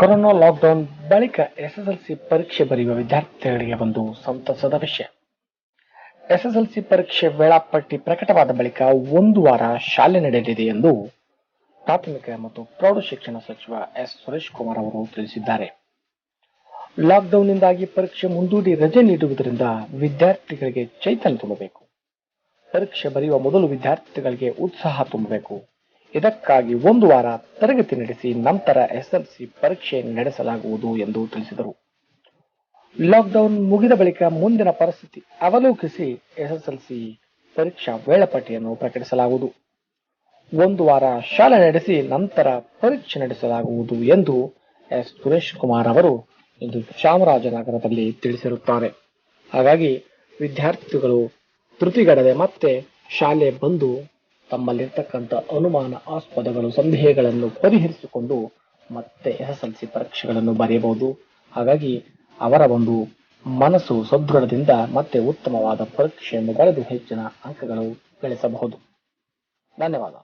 Corona lockdown ಬಳಿಕ SSLC ಪರೀಕ್ಷೆ ಬರೆಯುವ ವಿದ್ಯಾರ್ಥಿಗಳಿಗೆ ಒಂದು ಸಂತಸದ ವಿಷಯ. ಎಸ್ಎಸ್ಎಲ್ಸಿ ಪರೀಕ್ಷೆ ವೇಳಾಪಟ್ಟಿ ಪ್ರಕಟವಾದ ಬಳಿಕ ಒಂದು ವಾರ ಶಾಲೆ ನಡೆಯಲಿದೆ ಎಂದು ಪ್ರಾಥಮಿಕ ಮತ್ತು ಪ್ರೌಢಶಿಕ್ಷಣ ಸಚಿವ ಎಸ್. ಸುರೇಶ್ ಕುಮಾರ್ ಅವರು ತಿಳಿಸಿದ್ದಾರೆ. ಲಾಕ್ಡೌನ್ನಿಂದಾಗಿ ಪರೀಕ್ಷೆ ಮುಂದೂಡಿ ರಜೆ ನೀಡುವುದರಿಂದ ವಿದ್ಯಾರ್ಥಿಗಳಿಗೆ ಚೈತನ್ಯ ತುಂಬಬೇಕು. ಪರೀಕ್ಷೆ ಬರೆಯುವ ಮೊದಲು ವಿದ್ಯಾರ್ಥಿಗಳಿಗೆ ಉತ್ಸಾಹ ತುಂಬಬೇಕು. ಇದಕ್ಕಾಗಿ ಒಂದು ವಾರ ತರಗತಿ ನಡೆಸಿ ನಂತರ ಎಸ್ಎಲ್ಸಿ ಪರೀಕ್ಷೆ ನಡೆಸಲಾಗುವುದು ಎಂದು ತಿಳಿಸಿದರು. ಲಾಕ್ಡೌನ್ ಮುಗಿದ ಬಳಿಕ ಮುಂದಿನ ಪರಿಸ್ಥಿತಿ ಅವಲೋಕಿಸಿ ಎಸ್ಎಸ್ಎಲ್ಸಿ ಪರೀಕ್ಷಾ ವೇಳಾಪಟ್ಟಿಯನ್ನು ಪ್ರಕಟಿಸಲಾಗುವುದು. ಒಂದು ವಾರ ಶಾಲೆ ನಡೆಸಿ ನಂತರ ಪರೀಕ್ಷೆ ನಡೆಸಲಾಗುವುದು ಎಂದು ಎಸ್. ಸುರೇಶ್ ಕುಮಾರ್ ಅವರು ಇಂದು ಚಾಮರಾಜನಗರದಲ್ಲಿ ತಿಳಿಸಿರುತ್ತಾರೆ. ಹಾಗಾಗಿ ವಿದ್ಯಾರ್ಥಿಗಳು ತೃತಿಗಡದೆ ಮತ್ತೆ ಶಾಲೆ ಬಂದು ತಮ್ಮಲ್ಲಿರ್ತಕ್ಕಂಥ ಅನುಮಾನ ಆಸ್ಪದಗಳು, ಸಂದೇಹಗಳನ್ನು ಪರಿಹರಿಸಿಕೊಂಡು ಮತ್ತೆ ಎಸ್ ಎಲ್ ಸಿ ಪರೀಕ್ಷೆಗಳನ್ನು ಬರೆಯಬಹುದು. ಹಾಗಾಗಿ ಅವರ ಒಂದು ಮನಸ್ಸು ಸದೃಢದಿಂದ ಮತ್ತೆ ಉತ್ತಮವಾದ ಪರೀಕ್ಷೆಯನ್ನು ಬರೆದು ಹೆಚ್ಚಿನ ಅಂಕಗಳು ಗಳಿಸಬಹುದು. ಧನ್ಯವಾದ.